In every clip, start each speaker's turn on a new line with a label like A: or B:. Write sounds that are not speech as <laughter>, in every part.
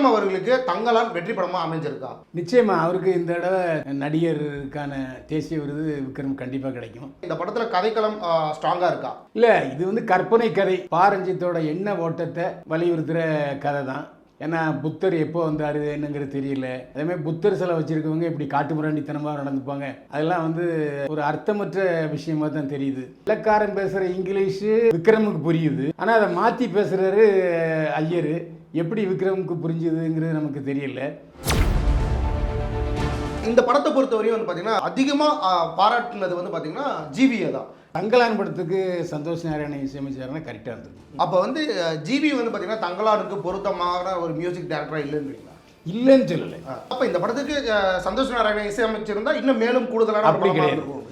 A: விக்ரம் அவர்களுக்கு தங்கலான் வெற்றி படமா அமைஞ்சிருக்கா?
B: நிச்சயமா அவருக்கு இந்த தடவை நடிகருக்கான தேசிய விருது விக்ரம் கண்டிப்பாக கிடைக்கும்.
A: இந்த படத்துல கதைக்களம் ஸ்ட்ராங்கா இருக்கா?
B: இல்லை இது வந்து கற்பனை கதை. பாரஞ்சித்தோட எண்ண ஓட்டத்தை வலியுறுத்துகிற கதை தான் ஏன்னா புத்தர் எப்போ வந்தார் என்னங்கிறது தெரியல. அதேமாதிரி புத்தர் சிலை வச்சுருக்கவங்க இப்படி காட்டுமுராண்டித்தனமாக நடந்துப்பாங்க. அதெல்லாம் வந்து ஒரு அர்த்தமற்ற விஷயமா தான் தெரியுது. இலக்காரன் பேசுகிற இங்கிலீஷு விக்ரமுக்கு புரியுது. ஆனால் அதை மாற்றி பேசுகிறாரு ஐயர். எப்படி விக்ரமுக்கு புரிஞ்சுதுங்கிறது நமக்கு தெரியல.
A: இந்த படத்தை பொறுத்தவரையும் வந்து பார்த்தீங்கன்னா அதிகமாக பாராட்டுனது வந்து பார்த்தீங்கன்னா ஜிவியை தான்
B: தங்கலான் படத்துக்கு சந்தோஷ் நாராயணன் இசையமைச்சாருன்னா கரெக்டாக இருந்தது.
A: அப்ப வந்து ஜிவி வந்து பாத்தீங்கன்னா தங்கலானுக்கு பொருத்தமான ஒரு மியூசிக் டைரக்டரா இல்லைன்றீங்களா?
B: இல்லைன்னு சொல்லலை.
A: அப்ப இந்த படத்துக்கு சந்தோஷ் நாராயணன் இசையமைச்சிருந்தா இன்னும் மேலும் கூடுதலான
B: அப்படி கிடையாது.
A: இருந்திருக்கும்.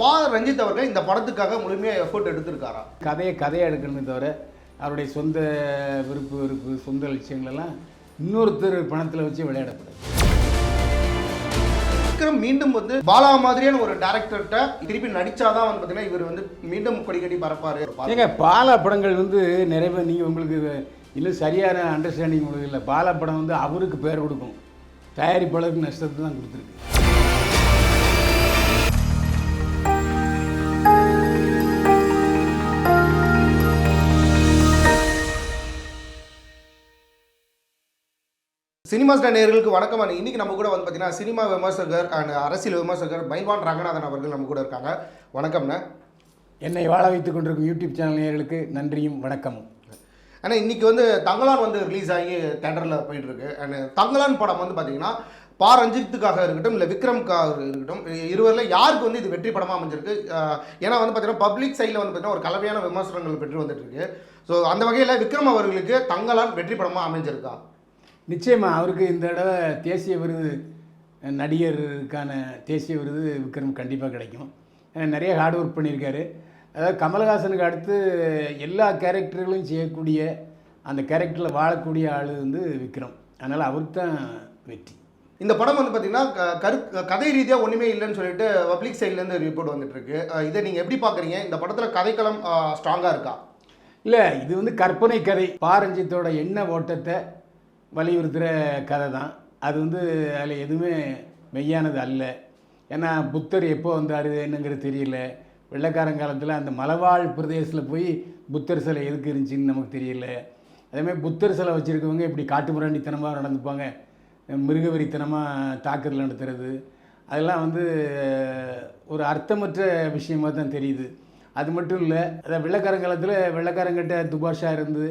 A: பா ரஞ்சித் அவர்கள் இந்த படத்துக்காக முழுமையா எஃபோர்ட் எடுத்திருக்காரா?
B: கதையை கதையை எடுக்கணுமே தவிர அவருடைய சொந்த விருப்பு வெறுப்பு சொந்த லட்சியங்களெல்லாம் இன்னொருத்தர் பணத்தில் வச்சு விளையாடக்கூடாது
A: விக்ரம் மீண்டும் வந்து பாலா மாதிரியான ஒரு டேரக்டர்கிட்ட திருப்பி நடிச்சாதான் வந்து பாத்தீங்கன்னா இவர் வந்து மீண்டும் கொடிக்கட்டி பரப்பாரு
B: ஏங்க பாலா படங்கள் வந்து நிறைய நீங்க நீங்கள் உங்களுக்கு இன்னும் சரியான அண்டர்ஸ்டாண்டிங் உங்களுக்கு இல்லை. பாலா படம் வந்து அவருக்கு பேர் கொடுக்கும். தயாரிப்பாளருக்கு நஷ்டத்தை தான் கொடுத்துருக்கு.
A: சினிமா ஸ்டார் நேயர்களுக்கு வணக்கம். அண்ட் இன்னைக்கு நம்ம கூட வந்து பார்த்தீங்கன்னா சினிமா விமர்சகர் அண்ட் அரசியல் விமர்சகர் பைல்வான் ரங்கநாதன் அவர்கள் நம்ம கூட இருக்காங்க. வணக்கம்ண்ணே.
B: என்னை வாழ வைத்துக் கொண்டிருக்கும் யூடியூப் சேனல் நேயர்களுக்கு நன்றியும் வணக்கமும்.
A: ஆனால் இன்னைக்கு வந்து தங்கலான் வந்து ரிலீஸ் ஆகி தேட்டரில் போயிட்டு இருக்கு. அண்ட் தங்கலான் படம் வந்து பார்த்தீங்கன்னா பா. ரஞ்சித்துக்காக இருக்கட்டும் இல்லை விக்ரம்காக இருக்கட்டும் இருவரில் யாருக்கு வந்து இது வெற்றி படமாக அமைஞ்சிருக்கு? ஏன்னா வந்து பார்த்தீங்கன்னா பப்ளிக் சைடில் வந்து பார்த்தீங்கன்னா ஒரு கலவையான விமர்சனங்கள் பெற்று வந்துட்டு இருக்கு. ஸோ அந்த வகையில் விக்ரம் அவர்களுக்கு தங்கலான் வெற்றி படமாக அமைஞ்சிருக்கா?
B: நிச்சயமா அவருக்கு இந்த தடவை தேசிய விருது நடிகருக்கான தேசிய விருது விக்ரம் கண்டிப்பாக கிடைக்கும். நிறைய ஹார்ட் ஒர்க் பண்ணியிருக்காரு. அதாவது கமலஹாசனுக்கு அடுத்து எல்லா கேரக்டர்களும் செய்யக்கூடிய அந்த கேரக்டரில் வாழக்கூடிய ஆள் வந்து விக்ரம். அதனால் அவருக்கு தான் வெற்றி.
A: இந்த படம் வந்து பார்த்தீங்கன்னா கரு கதை ரீதியாக ஒன்றுமே இல்லைன்னு சொல்லிட்டு பப்ளிக் சைட்லேருந்து ரிப்போர்ட் வந்துட்டு இருக்கு அஹ் இதை நீங்கள் எப்படி பார்க்குறீங்க இந்த படத்தில் கதைக்களம் ஸ்ட்ராங்காக இருக்கா?
B: இல்லை இது வந்து கற்பனை கதை. பாரஞ்சித்தோட எண்ண ஓட்டத்தை வலியுறுத்துகிற கதை தான். அது வந்து அதில் எதுவுமே மெய்யானது அல்ல. ஏன்னா புத்தர் எப்போ வந்தார் என்னங்கிறது தெரியல. வெள்ளக்காரங்காலத்தில் அந்த மலவாழ் பிரதேசத்தில் போய் புத்தர் சிலை எதுக்கு இருந்துச்சுன்னு நமக்கு தெரியல. அதேமாதிரி புத்தர் சிலை வச்சுருக்கவங்க இப்படி காட்டுமிராண்டித்தனமாக நடந்துப்பாங்க. மிருகவரித்தனமாக தாக்குதல் நடத்துறது. அதெல்லாம் வந்து ஒரு அர்த்தமற்ற விஷயமா தான் தெரியுது. அது மட்டும் இல்லை அதை வெள்ளக்காரங்காலத்தில் வெள்ளக்காரங்கிட்ட துபாஷா இருந்து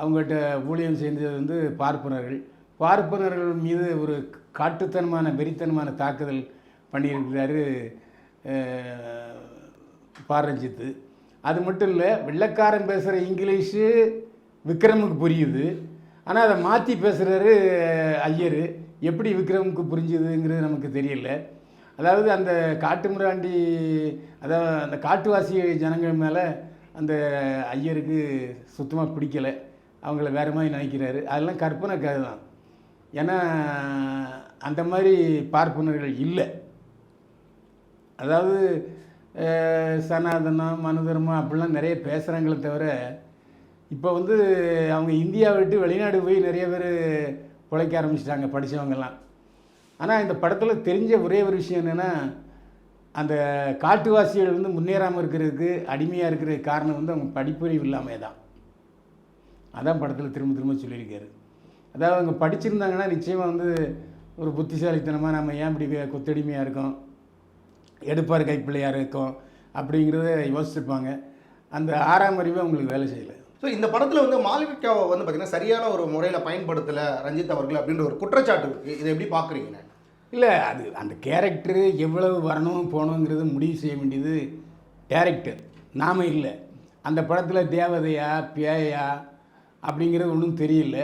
B: அவங்ககிட்ட ஊழியம் செஞ்சது வந்து பார்ப்பனர்கள். பார்ப்பனர்கள் மீது ஒரு காட்டுத்தனமான வெறித்தனமான தாக்குதல் பண்ணியிருக்கிறாரு பாரஞ்சித்து அது மட்டும் இல்லை வெள்ளக்காரன் பேசுகிற இங்கிலீஷு விக்ரமுக்கு புரியுது. ஆனால் அதை மாற்றி பேசுகிறாரு ஐயர். எப்படி விக்ரமுக்கு புரிஞ்சுதுங்கிறது நமக்கு தெரியல. அதாவது அந்த காட்டுமிராண்டி அதாவது அந்த காட்டுவாசி ஜனங்கள் மேலே அந்த ஐயருக்கு சுத்தமாக பிடிக்கலை. அவங்கள வேறு மாதிரி நினைக்கிறாரு. அதெல்லாம் கற்பனை கதை தான் ஏன்னா அந்த மாதிரி பார்ப்பனர்கள் இல்லை. அதாவது சனாதனம் மனதர்மம் அப்படிலாம் நிறைய பேசுகிறாங்களே தவிர இப்போ வந்து அவங்க இந்தியா விட்டு வெளிநாடு போய் நிறைய பேர் பிழைக்க ஆரம்பிச்சிட்டாங்க படித்தவங்கெல்லாம் ஆனால் இந்த படத்தில் தெரிஞ்ச ஒரே ஒரு விஷயம் என்னென்னா அந்த காட்டுவாசிகள் வந்து முன்னேறாமல் இருக்கிறதுக்கு அடிமையாக இருக்கிற காரணம் வந்து அவங்க படிப்பறிவு இல்லாமல் தான் அதான் படத்தில் திரும்ப திரும்ப சொல்லியிருக்காரு. அதாவது அவங்க படிச்சிருந்தாங்கன்னா நிச்சயமாக வந்து ஒரு புத்திசாலித்தனமாக நம்ம ஏன் இப்படி கொத்தடிமையாக இருக்கோம்? எடுப்பார் கைப்பிள்ளையாக இருக்கோம்? அப்படிங்கிறத யோசிச்சிருப்பாங்க. அந்த ஆறாம் அறிவு அவங்களுக்கு வேலை செய்யலை.
A: ஸோ இந்த படத்தில் வந்து மாளவிகாவை வந்து பார்த்தீங்கன்னா சரியான ஒரு முறையில் பயன்படுத்தலை ரஞ்சித் அவர்கள் அப்படின்ற ஒரு குற்றச்சாட்டு இருக்குது இதை எப்படி பார்க்குறீங்க
B: இல்லை அது அந்த கேரக்டரு எவ்வளவு வரணும் போகணுங்கிறது முடிவு செய்ய வேண்டியது டேரக்டர். நாம இல்லை. அந்த படத்தில் தேவதையா பேயா அப்படிங்கிறது ஒன்றும் தெரியல.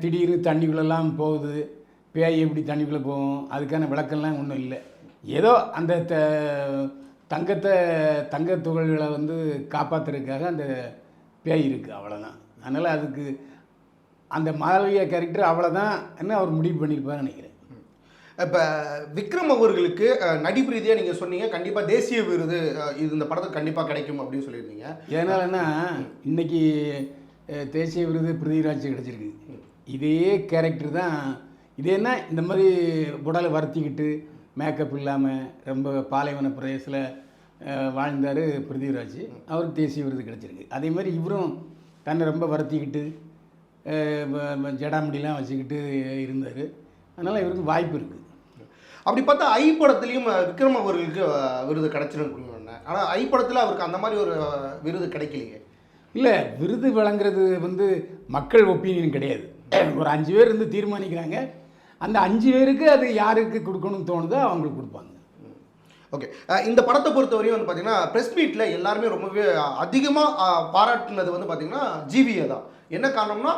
B: திடீர்னு தண்ணிக்குள்ளெல்லாம் போகுது. பேய் எப்படி தண்ணிக்குள்ளே போகும்? அதுக்கான விளக்கம்லாம் ஒன்றும் இல்லை. ஏதோ அந்த த தங்கத்தை தங்கத் துகள்களை வந்து காப்பாற்றுறதுக்காக அந்த பேய் இருக்குது அவ்வளோதான் அதனால் அதுக்கு அந்த மாளவியா கேரக்டர் அவ்வளோதான் என்ன அவர் முடிவு பண்ணியிருப்பாருன்னு நினைக்கிறேன்.
A: இப்போ விக்ரம் அவர்களுக்கு நடிப்பு ரீதியாக நீங்கள் சொன்னீங்க. கண்டிப்பாக தேசிய விருது இது இந்த படத்துக்கு கண்டிப்பாக கிடைக்கும் அப்படின்னு சொல்லியிருந்தீங்க.
B: எதனாலன்னா இன்னைக்கு அஹ், தேசிய விருது பிருத்திவிராஜ் கிடச்சிருக்கு. இதே கேரக்டர் தான் இது என்ன இந்த மாதிரி உடலை வருத்திக்கிட்டு மேக்கப் இல்லாமல் ரொம்ப பாலைவன பிரதேசத்தில் வாழ்ந்தார் பிருத்திவிராஜ் அவருக்கு தேசிய விருது கிடச்சிருக்கு. அதே மாதிரி இவரும் தன்னை ரொம்ப வருத்திக்கிட்டு ஜடாமுடிலாம் வச்சுக்கிட்டு இருந்தார். அதனால் இவருக்கு வாய்ப்பு இருக்குது
A: அப்படி பார்த்தா ஐ படத்துலையும் விக்ரம் அவர்களுக்கு விருது கிடைச்சிருக்கும் ஆனால் ஐ படத்தில் அவருக்கு அந்த மாதிரி ஒரு விருது கிடைக்கலையே.
B: இல்லை விருது வழங்குறது வந்து மக்கள் ஒப்பீனியன் கிடையாது. ஒரு அஞ்சு பேர் இருந்து தீர்மானிக்கிறாங்க. அந்த அஞ்சு பேருக்கு அது யாருக்கு கொடுக்கணும்னு தோணுதோ அவங்களுக்கு கொடுப்பாங்க.
A: ஓகே. இந்த படத்தை பொறுத்தவரையும் வந்து பார்த்தீங்கன்னா ப்ரெஸ் மீட்டில் எல்லாருமே ரொம்பவே அதிகமாக பாராட்டினது வந்து பார்த்தீங்கன்னா ஜிவியை தான். என்ன காரணம்னா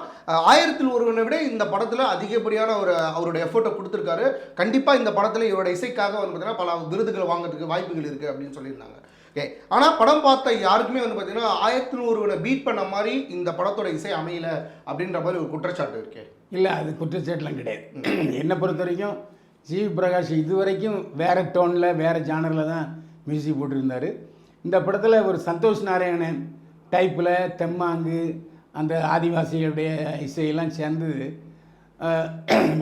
A: ஆயிரத்தில் ஒருவனை விட இந்த படத்தில் அதிகப்படியான ஒரு அவருடைய எஃபர்ட்டை கொடுத்துருக்காரு. கண்டிப்பாக இந்த படத்தில் இவரோட இசைக்காக வந்து பார்த்தீங்கன்னா பல விருதுகள் வாங்குறதுக்கு வாய்ப்புகள் இருக்குது அப்படின்னு சொல்லியிருந்தாங்க. ஓகே ஆனால் படம் பார்த்த யாருக்குமே வந்து பார்த்தீங்கன்னா ஆயிரத்தி நூறுவனை பீட் பண்ண மாதிரி இந்த படத்தோட இசை அமையல அப்படின்ற மாதிரி ஒரு குற்றச்சாட்டு இருக்கு.
B: இல்லை அது குற்றச்சாட்டுலாம் கிடையாது. என்னை பொறுத்த வரைக்கும் ஜிவி பிரகாஷ் இது வரைக்கும் வேறு டோனில் வேறு ஜானரில் தான் மியூசிக் போட்டிருந்தார். இந்த படத்தில் ஒரு சந்தோஷ் நாராயணன் டைப்பில் தெம்மாங்கு அந்த ஆதிவாசிகளுடைய இசையெல்லாம் சேர்ந்து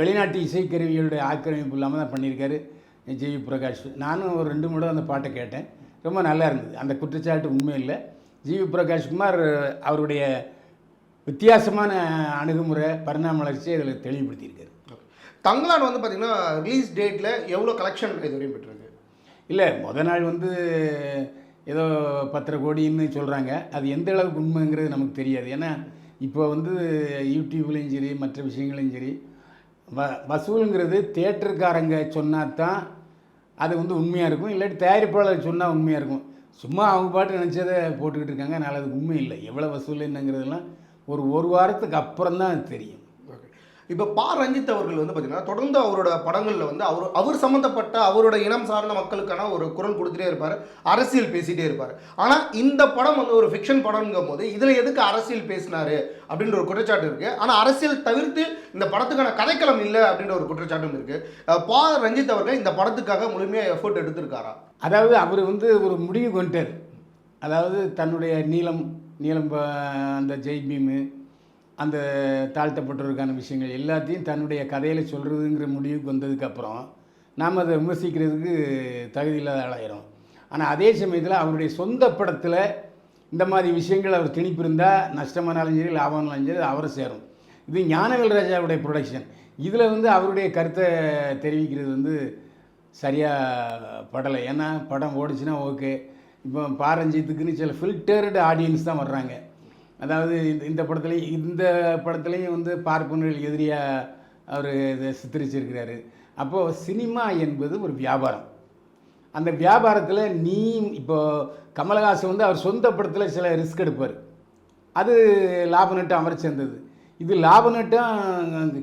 B: வெளிநாட்டு இசைக்கருவிகளுடைய ஆக்கிரமிப்பு இல்லாமல் தான் பண்ணியிருக்காரு ஜிவி பிரகாஷ். நானும் ஒரு ரெண்டு மூணு அந்த பாட்டை கேட்டேன். ரொம்ப நல்லா இருந்தது. அந்த குற்றச்சாட்டு உண்மை இல்லை. ஜிவி பிரகாஷ்குமார் அவருடைய வித்தியாசமான அணுகுமுறை பரிணாம வளர்ச்சியை இதில் தெளிவுபடுத்தியிருக்காரு.
A: தங்கலான் வந்து பார்த்தீங்கன்னா ரிலீஸ் டேட்டில் எவ்வளோ கலெக்ஷன் இது வரையும் பெற்றிருக்கு?
B: இல்லை முத நாள் வந்து ஏதோ பத்தரை கோடின்னு சொல்கிறாங்க அது எந்த அளவுக்கு உண்மைங்கிறது நமக்கு தெரியாது. ஏன்னா இப்போ வந்து யூடியூப்லேயும் சரி மற்ற விஷயங்களையும் சரி வ வசூலுங்கிறது தேட்டருக்காரங்க சொன்னால் தான் அது வந்து உண்மையாக இருக்கும். இல்லாட்டி தயாரிப்பாளர் சொன்னால் உண்மையாக இருக்கும். சும்மா அவங்க பாட்டு நினச்சதை போட்டுக்கிட்டு இருக்காங்க. அதனால் அது உண்மை இல்லை. எவ்வளோ வசூல் என்னங்கிறதெல்லாம் ஒரு ஒரு வாரத்துக்கு அப்புறம் தான் அது தெரியும்.
A: இப்போ பா. ரஞ்சித் அவர்கள் வந்து பார்த்தீங்கன்னா தொடர்ந்து அவரோட படங்களில் வந்து அவர் அவர் சம்மந்தப்பட்ட அவரோட இனம் சார்ந்த மக்களுக்கான ஒரு குரல் கொடுத்துட்டே இருப்பார். அரசியல் பேசிகிட்டே இருப்பார். ஆனால் இந்த படம் வந்து ஒரு ஃபிக்ஷன் படம்ங்கும் போது இதில் எதுக்கு அரசியல் பேசினார் அப்படின்ற ஒரு குற்றச்சாட்டு இருக்குது ஆனால் அரசியல் தவிர்த்து இந்த படத்துக்கான கதைக்களம் இல்லை அப்படின்ற ஒரு குற்றச்சாட்டும் இருக்குது பா. ரஞ்சித் அவர்கள் இந்த படத்துக்காக முழுமையாக எஃபர்ட் எடுத்திருக்காரா?
B: அதாவது அவர் வந்து ஒரு முடிவு கொண்டார் அதாவது தன்னுடைய நீளம் நீளம் அந்த ஜெய் பீமு அந்த தாழ்த்தப்பட்டோருக்கான விஷயங்கள் எல்லாத்தையும் தன்னுடைய கதையில் சொல்கிறதுங்கிற முடிவுக்கு வந்ததுக்கப்புறம் நாம் அதை விமர்சிக்கிறதுக்கு தகுதி இல்லாத ஆளாயிரும். ஆனால் அதே சமயத்தில் அவருடைய சொந்த படத்தில் இந்த மாதிரி விஷயங்கள் அவர் திணிப்பு இருந்தால் நஷ்டமானாலும் சரி லாபம்னாலும் சரி அவரை சேரும். இது ஞானவேல் ராஜாவுடைய ப்ரொடக்ஷன் இதில் வந்து அவருடைய கருத்தை தெரிவிக்கிறது வந்து சரியாக படலை. ஏன்னா படம் ஓடிச்சுன்னா ஓகே. இப்போ பாரஞ்சித்துக்குன்னு சில ஃபில்டர்டு ஆடியன்ஸ் தான் வர்றாங்க. அதாவது இந்த இந்த படத்துலையும் இந்த படத்துலையும் வந்து பார்ப்பனர்கள் எதிரியாக அவர் இதை சித்தரிச்சிருக்கிறாரு. அப்போது சினிமா என்பது ஒரு வியாபாரம். அந்த வியாபாரத்தில் நீ இப்போது கமலஹாசன் வந்து அவர் சொந்த படத்தில் சில ரிஸ்க் எடுப்பார். அது லாப நட்டம் அவரை சேர்ந்தது இது லாப நட்டம்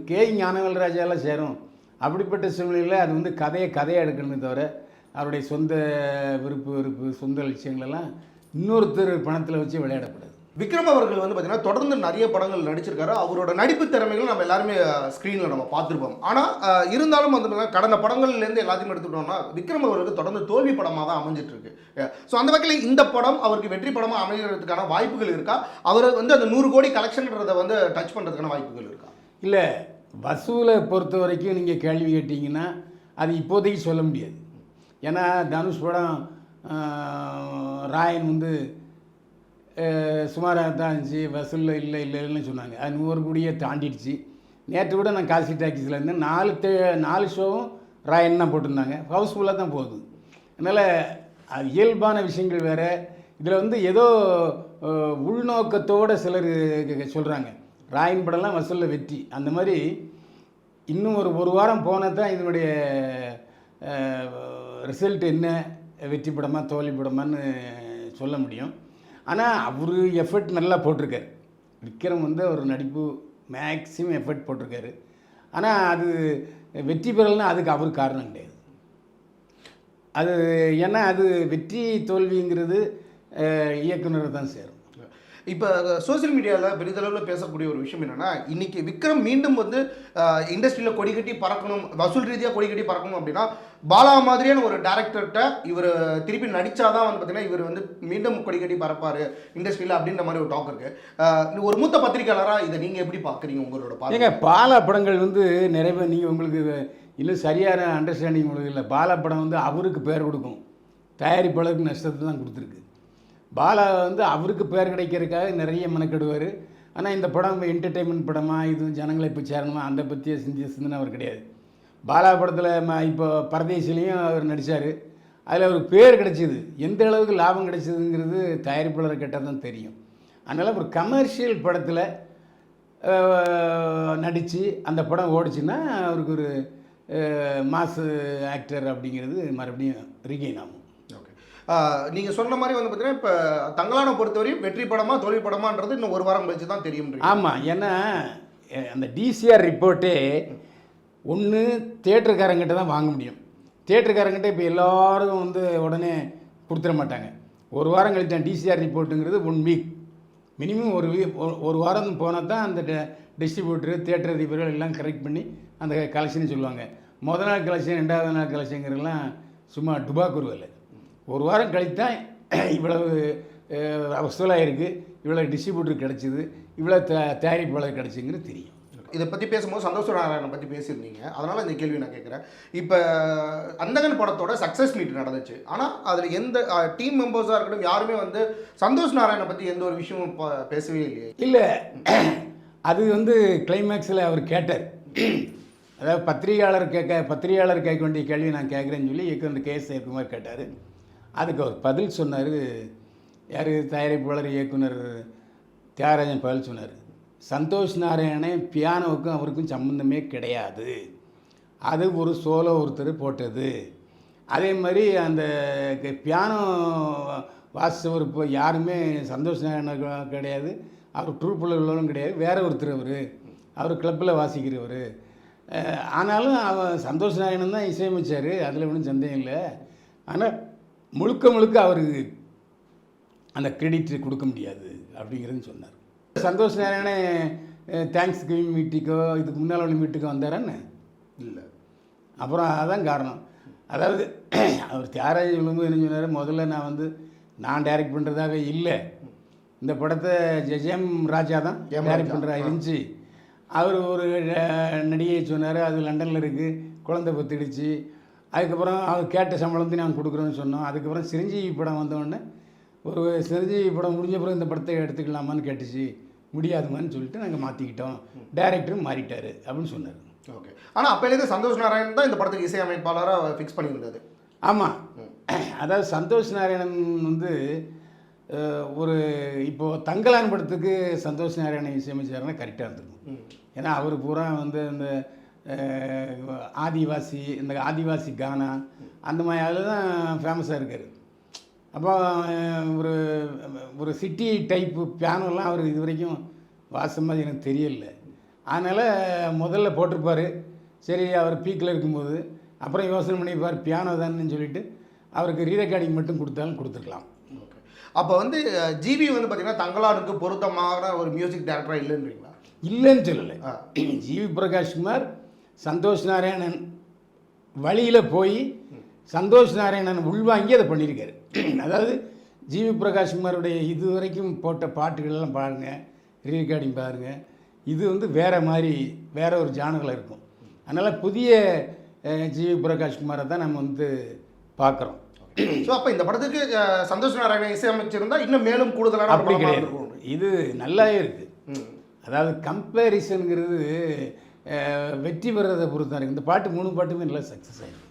B: கே ஞானவேல் ராஜாலாம் சேரும். அப்படிப்பட்ட சூழ்நிலையில் அது வந்து கதையை கதையாக எடுக்கணுமே தவிர அவருடைய சொந்த விருப்பு வெறுப்பு சொந்த லட்சியங்களெல்லாம் இன்னொருத்தர் பணத்தில் வச்சு விளையாடக்கூடாது.
A: விக்ரம் அவர்கள் வந்து பார்த்தீங்கன்னா தொடர்ந்து நிறைய படங்கள் நடிச்சிருக்காரு. அவரோட நடிப்பு திறமைகள் நம்ம எல்லாருமே ஸ்க்ரீனில் நம்ம பார்த்துருப்போம். ஆனால் இருந்தாலும் வந்து பார்த்தீங்கன்னா கடந்த படங்கள்லேருந்து எல்லாத்தையும் எடுத்துக்கிட்டோம்னா விக்ரம் அவர்களுக்கு தொடர்ந்து தோல்வி படமாக தான் அமைஞ்சிட்ருக்கு ஸோ அந்த வகையில் இந்த படம் அவருக்கு வெற்றி படமாக அமைகிறதுக்கான வாய்ப்புகள் இருக்கா? அவர் வந்து அந்த நூறு கோடி கலெக்ஷன்றதை வந்து டச் பண்ணுறதுக்கான வாய்ப்புகள் இருக்கா?
B: இல்லை வசூலை பொறுத்த வரைக்கும் நீங்கள் கேள்வி கேட்டிங்கன்னா அது இப்போதைக்கு சொல்ல முடியாது. ஏன்னா தனுஷ் படம் ராயன் வந்து சுமாராக தான் இருந்துச்சு வசூலில் இல்லை இல்லை இல்லைன்னு சொன்னாங்க. அது நூறு கோடியை தாண்டிடுச்சு. நேற்று கூட நான் காசி டாக்கிஸில் இருந்தேன். நாலு தே நாலு ஷோவும் ராயன் தான் போட்டிருந்தாங்க. ஹவுஸ்ஃபுல்லாக தான் போகுது. அதனால் அது இயல்பான விஷயங்கள் வேறு. இதில் வந்து ஏதோ உள்நோக்கத்தோடு சிலர் சொல்கிறாங்க ராயன் படம்லாம் வசூலில் வெற்றி. அந்த மாதிரி இன்னும் ஒரு ஒரு வாரம் போனால் தான் இதனுடைய ரிசல்ட் என்ன? வெற்றி படமா தோல்வி படமான்னு சொல்ல முடியும். ஆனால் அவர் எஃபர்ட் நல்லா போட்டிருக்காரு. விக்ரம் வந்து அவர் நடிப்பு மேக்ஸிமம் எஃபர்ட் போட்டிருக்காரு. ஆனால் அது வெற்றி பெறலைன்னா அதுக்கு அவர் காரணம் கிடையாது. அது ஏன்னா அது வெற்றி தோல்விங்கிறது இயக்குனர் தான் சேரும்.
A: இப்போ சோஷியல் மீடியாவில் பெரிதளவில் பேசக்கூடிய ஒரு விஷயம் என்னென்னா இன்னைக்கு விக்ரம் மீண்டும் வந்து இண்டஸ்ட்ரியில் கொடி கட்டி பறக்கணும் வசூல் ரீதியாக கொடி கட்டி பறக்கணும் அப்படின்னா பாலா மாதிரியான ஒரு டேரக்டர்கிட்ட இவர் திருப்பி நடித்தாதான் வந்து பார்த்தீங்கன்னா இவர் வந்து மீண்டும் கொடி கட்டி பறப்பார் இண்டஸ்ட்ரியில் அப்படின்ற மாதிரி ஒரு டாக் இருக்குது ஒரு மூத்த பத்திரிகையாளராக இதை நீங்கள் எப்படி பார்க்குறீங்க உங்களோட
B: பார்த்து பாலா படங்கள் வந்து நிறைய நீங்கள் உங்களுக்கு இன்னும் சரியான அண்டர்ஸ்டாண்டிங் உங்களுக்கு இல்லை. பாலா படம் வந்து அவருக்கு பேர் கொடுக்கும். தயாரிப்பாளருக்கு நஷ்டத்தை தான் கொடுத்துருக்கு. பாலா வந்து அவருக்கு பேர் கிடைக்கிறதுக்காக நிறைய மெனக்கெடுவார். ஆனால் இந்த படம் என்டர்டெயின்மெண்ட் படமா இது ஜனங்களை இப்போ சேரணுமா அந்த பற்றிய சிந்தி சிந்தனை அவர் கிடையாது. பாலா படத்தில் இப்போ பரதேசிலையும் அவர் நடித்தார் அதில் அவருக்கு பேர் கிடைச்சிது. எந்த அளவுக்கு லாபம் கிடைச்சிதுங்கிறது தயாரிப்பாளர் கேட்டால் தான் தெரியும். அதனால் ஒரு கமர்ஷியல் படத்தில் நடித்து அந்த படம் ஓடிச்சுன்னா அவருக்கு ஒரு மாசு ஆக்டர் அப்படிங்கிறது மறுபடியும் ரீகெயின் ஆகும்.
A: நீங்கள் சொன்ன மாதிரி வந்து பார்த்தீங்கன்னா இப்போ தங்களான பொறுத்தவரையும் வெற்றி படமா தோல்வி படமான்றது இன்னும் ஒரு வாரம் கழிச்சு தான் தெரியும்
B: ஆமாம் ஏன்னா அந்த டிசிஆர் ரிப்போர்ட்டே ஒன்று தேட்டருக்காரங்கிட்ட தான் வாங்க முடியும். தேட்டருக்காரங்கிட்ட இப்போ எல்லோரும் வந்து உடனே கொடுத்துட மாட்டாங்க. ஒரு வாரம் கழிச்சு டிசிஆர் ரிப்போர்ட்டுங்கிறது ஒன் வீக் மினிமம் ஒரு வீக் ஒரு வாரம் போனால் தான் அந்த டிஸ்ட்ரிபியூட்டரு தேட்டர் அதிபர்கள் எல்லாம் கரெக்ட் பண்ணி அந்த கலெக்ஷன் சொல்லுவாங்க. முத நாள் கலெக்ஷன் ரெண்டாவது நாள் கலெக்ஷனுங்கிறதெல்லாம் சும்மா டுபாக்குருவல்ல ஒரு வாரம் கழித்து தான் இவ்வளவு வசூலாக இருக்குது இவ்வளோ டிஸ்ட்ரிபியூட்டர் கிடச்சிது இவ்வளோ த தயாரிப்பாளர் கிடச்சிங்கிறது தெரியும்.
A: இதை பற்றி பேசும்போது சந்தோஷ நாராயணனை பற்றி பேசியிருந்தீங்க. அதனால் இந்த கேள்வி நான் கேட்குறேன். இப்போ அந்தகன் படத்தோட சக்ஸஸ் மீட் நடந்துச்சு. ஆனால் அதில் எந்த டீம் மெம்பர்ஸாக இருக்கட்டும் யாருமே வந்து சந்தோஷ் நாராயணனை பற்றி எந்த ஒரு விஷயமும் பேசவே இல்லையே.
B: இல்லை. அது வந்து கிளைமேக்ஸில் அவர் கேட்டார். அதாவது பத்திரிகையாளர் கேட்க பத்திரிகையாளர் கேட்க வேண்டிய கேள்வி நான் கேட்குறேன்னு சொல்லி இயக்குனர் கே. எஸ். ஜெயக்குமார் கேட்டார். அதுக்கு அவர் பதில் சொன்னார். யார்? தயாரிப்பாளர் இயக்குனர் தியாகராஜன் பதில் சொன்னார். சந்தோஷ் நாராயணே பியானோவுக்கும் அவருக்கும் சம்மந்தமே கிடையாது. அது ஒரு சோலோ ஒருத்தர் போட்டது. அதே மாதிரி அந்த பியானோ வாசித்தவர் இப்போ யாருமே சந்தோஷ் நாராயணன் கிடையாது. அவர் ட்ரூப்பில் உள்ளவரும் கிடையாது. வேற ஒருத்தர் அவர். அவர் கிளப்பில் வாசிக்கிறவர். ஆனாலும் அவன் சந்தோஷ் நாராயணன் தான் இசையமைச்சார். அதில் ஒன்றும் சந்தேகம் இல்லை. ஆனால் முழுக்க முழுக்க அவருக்கு அந்த கிரெடிட் கொடுக்க முடியாது அப்படிங்கிறது சொன்னார். சந்தோஷ் நாராயணே தேங்க்ஸ் கிவிங் மீட்டுக்கோ இதுக்கு முன்னால் உள்ள மீட்டுக்கோ வந்தாரான்னு
A: இல்லை.
B: அப்புறம் அதான் காரணம். அதாவது <clears throat> அவர் தியாகராஜ விழும்போது என்ன சொன்னார்? முதல்ல நான் வந்து நான் டைரக்ட் பண்ணுறதாவே இல்லை. இந்த படத்தை ஜெயம் ராஜா தான். டைரக்ட். பண்ணுறா இருந்துச்சு. அவர் ஒரு அஹ், நடிகையை சொன்னார் அது லண்டனில் இருக்குது குழந்தை பத்திடுச்சு அதுக்கப்புறம் அவர் கேட்ட சம்பளத்தையும் நான் கொடுக்குறேன்னு சொன்னோம். அதுக்கப்புறம் சிரஞ்சீவி படம் வந்தோடனே ஒரு சிரஞ்சீவி படம் முடிஞ்ச பிறகு இந்த படத்தை எடுத்துக்கலாமான்னு கேட்டுச்சு. முடியாதுமான்னு சொல்லிட்டு நாங்கள் மாற்றிக்கிட்டோம் டைரக்டரும் மாறிட்டார் அப்படின்னு சொன்னார்.
A: ஓகே. ஆனால் அப்போலேருந்து சந்தோஷ் நாராயணன் தான் இந்த படத்துக்கு இசையமைப்பாளராக ஃபிக்ஸ் பண்ணியிருந்தது
B: ஆமாம் அதாவது சந்தோஷ் நாராயணன் வந்து ஒரு இப்போது தங்கலான் படத்துக்கு சந்தோஷ் நாராயணன் இசையமைச்சாருன்னா கரெக்டாக இருந்திருக்கும். ஏன்னா அவர் பூரா வந்து அஹ், ஆதிவாசி இந்த ஆதிவாசி கானா அந்த மாதிரி அதில் தான் ஃபேமஸாக இருக்கார். அப்போ ஒரு ஒரு சிட்டி டைப்பு பியானோலாம் அவர் இது வரைக்கும் வாசம் மாதிரி எனக்கு தெரியல. அதனால் முதல்ல போட்டிருப்பார். சரி அவர் பீக்கில் இருக்கும்போது அப்புறம் யோசனை பண்ணியிருப்பார் பியானோ தானேன்னு சொல்லிட்டு அவருக்கு ரீரெக்கார்டிங் மட்டும் கொடுத்தாலும் கொடுத்துருக்கலாம்.
A: அப்போ வந்து ஜிபி வந்து பார்த்தீங்கன்னா தங்கலானுக்கு பொருத்தமான ஒரு மியூசிக் டைரக்டராக இல்லைன்றீங்களா?
B: இல்லைன்னு சொல்லலை. ஜிவி பிரகாஷ்குமார் சந்தோஷ் நாராயணன் வழியில் போய் சந்தோஷ் நாராயணன் உள்வாங்கி அதை பண்ணியிருக்காரு. அதாவது ஜிவி பிரகாஷ்குமாருடைய இது வரைக்கும் போட்ட பாட்டுகளெல்லாம் பாருங்கள் ரீரெக்கார்டிங் பாருங்கள் இது வந்து வேறு மாதிரி வேற ஒரு ஜானரில் இருக்கும். அதனால் புதிய ஜிவி பிரகாஷ்குமாரை தான் நம்ம வந்து பார்க்குறோம்.
A: ஸோ அப்போ இந்த படத்துக்கு சந்தோஷ் நாராயணன் இசையமைச்சிருந்தா இன்னும் மேலும் கூடுதலான
B: அப்படி கிடையாது. இது நல்லாவே இருக்குது. அதாவது கம்பேரிசனுங்கிறது வெற்றி பெறதை பொறுத்து தான் இருக்குது இந்த பாட்டு மூணு பாட்டுமே நல்லா சக்ஸஸ் ஆகிருக்கு